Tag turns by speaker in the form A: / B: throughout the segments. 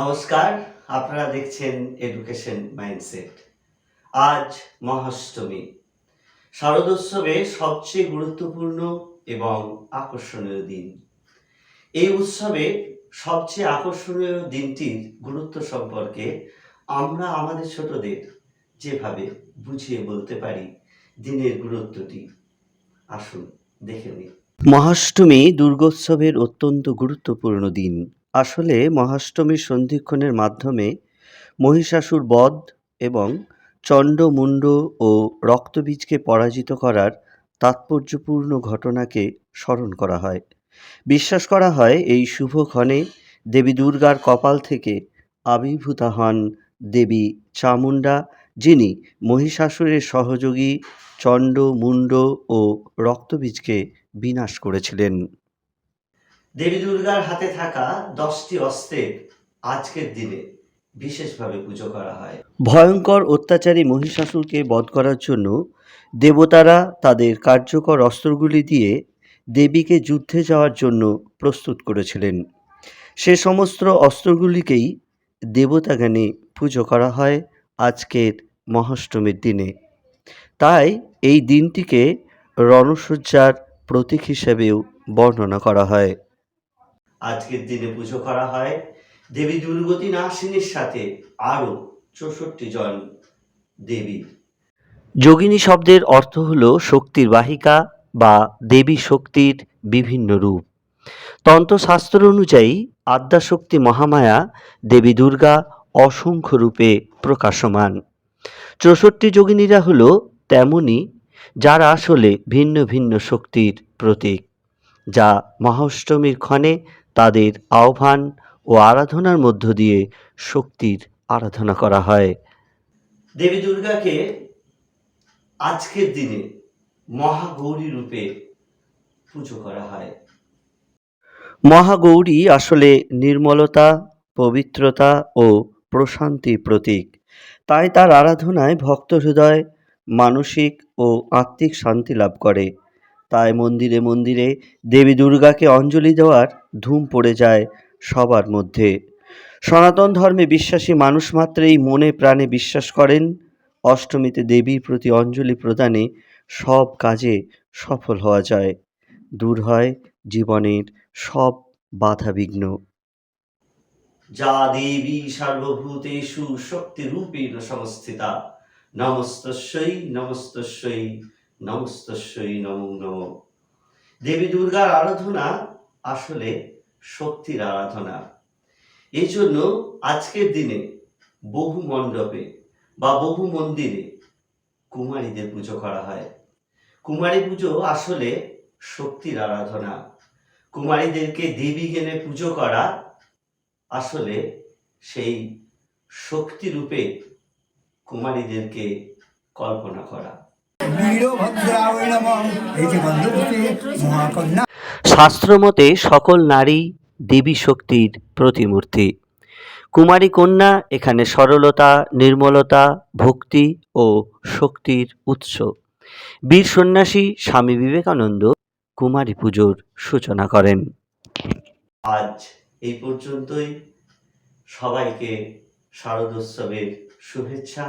A: নমস্কার, আপনারা দেখছেন এডুকেশন মাইন্ডসেট আজ মহাষ্টমী। শারদোৎসবে সবচেয়ে গুরুত্বপূর্ণ এবং আকর্ষণীয় দিন। এই উৎসবে সবচেয়ে আকর্ষণীয় দিনটির গুরুত্ব সম্পর্কে আমরা আমাদের ছোটদের যেভাবে বুঝিয়ে বলতে পারি, দিনের গুরুত্বটি। আসুন দেখে নিই। মহাষ্টমী দুর্গোৎসবের অত্যন্ত গুরুত্বপূর্ণ দিন। আসলে মহাষ্টমীর সন্ধিক্ষণের মাধ্যমে মহিষাসুর বধ এবং চণ্ডমুণ্ড ও রক্তবীজকে পরাজিত করার তাৎপর্যপূর্ণ ঘটনাকে স্মরণ করা হয়। বিশ্বাস করা হয় এই শুভক্ষণে দেবী দুর্গার কপাল থেকে আবির্ভূতা হন দেবী চামুণ্ডা, যিনি মহিষাসুরের সহযোগী চণ্ড মুণ্ড ও রক্তবীজকে বিনাশ করেছিলেন। দেবী দুর্গার হাতে থাকা দশটি অস্ত্রের আজকের দিনে বিশেষভাবে পুজো করা হয়। ভয়ঙ্কর অত্যাচারী মহিষাসুরকে বধ করার জন্য দেবতারা তাদের কার্যকর অস্ত্রগুলি দিয়ে দেবীকে যুদ্ধে যাওয়ার জন্য প্রস্তুত করেছিলেন। সে সমস্ত অস্ত্রগুলিকেই দেবতাগানে পুজো করা হয় আজকের মহাষ্টমীর দিনে। তাই এই দিনটিকে রণসজ্জার প্রতীক হিসেবেও বর্ণনা করা হয়। আজকের দিনে পুজো করা হয়। দেবী দুর্গতি নাসিনীর সাথে আরও চৌষট্টি জন দেবী। যোগিনী শব্দের অর্থ হল শক্তির বাহিকা বা দেবী শক্তির বিভিন্ন রূপ। তন্ত্রশাস্ত্র অনুযায়ী আদ্যাশক্তি মহামায়া দেবী দুর্গা অসংখ্য রূপে প্রকাশমান। চৌষট্টি যোগিনীরা হল তেমনই যারা আসলে ভিন্ন ভিন্ন শক্তির প্রতীক, যা মহাষ্টমীর ক্ষণে তাদের আহ্বান ও আরাধনার মধ্য দিয়ে শক্তির আরাধনা করা হয়। দেবী দুর্গাকে আজকের দিনে মহাগৌরী রূপে পুজো করা হয়। মহাগৌরী আসলে নির্মলতা পবিত্রতা ও প্রশান্তির প্রতীক। তাই তার আরাধনায় ভক্ত হৃদয় মানসিক ও আত্মিক শান্তি লাভ করে। তাই মন্দিরে মন্দিরে দেবী দুর্গাকে অঞ্জলি দেওয়ার ধুম পড়ে যায় সবার মধ্যে। সনাতন ধর্মে বিশ্বাসী মানুষ মাত্রেই মনে প্রাণে বিশ্বাস করেন, অষ্টমীতে দেবীর প্রতি অঞ্জলি প্রদানে সব কাজে সফল হওয়া যায়, দূর হয় জীবনের সব বাধা বিঘ্ন যা দেবী সর্বভূতেষু শক্তিরূপেণ সংস্থিতা নমস্তস্যই নমস্তস্যই নমস্তস্যই নমো নম। দেবী দুর্গার আরাধনা আসলে শক্তির আরাধনা। এই জন্য আজকের দিনে বহু মণ্ডপে বা বহু মন্দিরে কুমারীদের পুজো করা হয়। কুমারী পুজো আসলে শক্তির আরাধনা। কুমারীদেরকে দেবী জ্ঞানে পুজো করা আসলে সেই শক্তি রূপে কুমারীদেরকে কল্পনা করা।
B: বীরভদ্রায় নমঃ। এই যে বন্ধুরূপে মহাকন্যা।
A: শাস্ত্রমতে সকল নারী দেবী শক্তির প্রতিমূর্তি। কুমারী কন্যা এখানে সরলতা নির্মলতা ভক্তি ও শক্তির উৎস। বীর সন্ন্যাসী স্বামী বিবেকানন্দ কুমারী পুজোর সূচনা করেন। আজ এই পর্যন্তই। সবাইকে শারদোৎসবের শুভেচ্ছা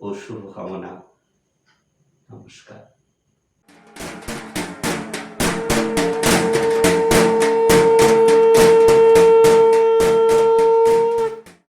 A: ও শুভকামনা। নমস্কার।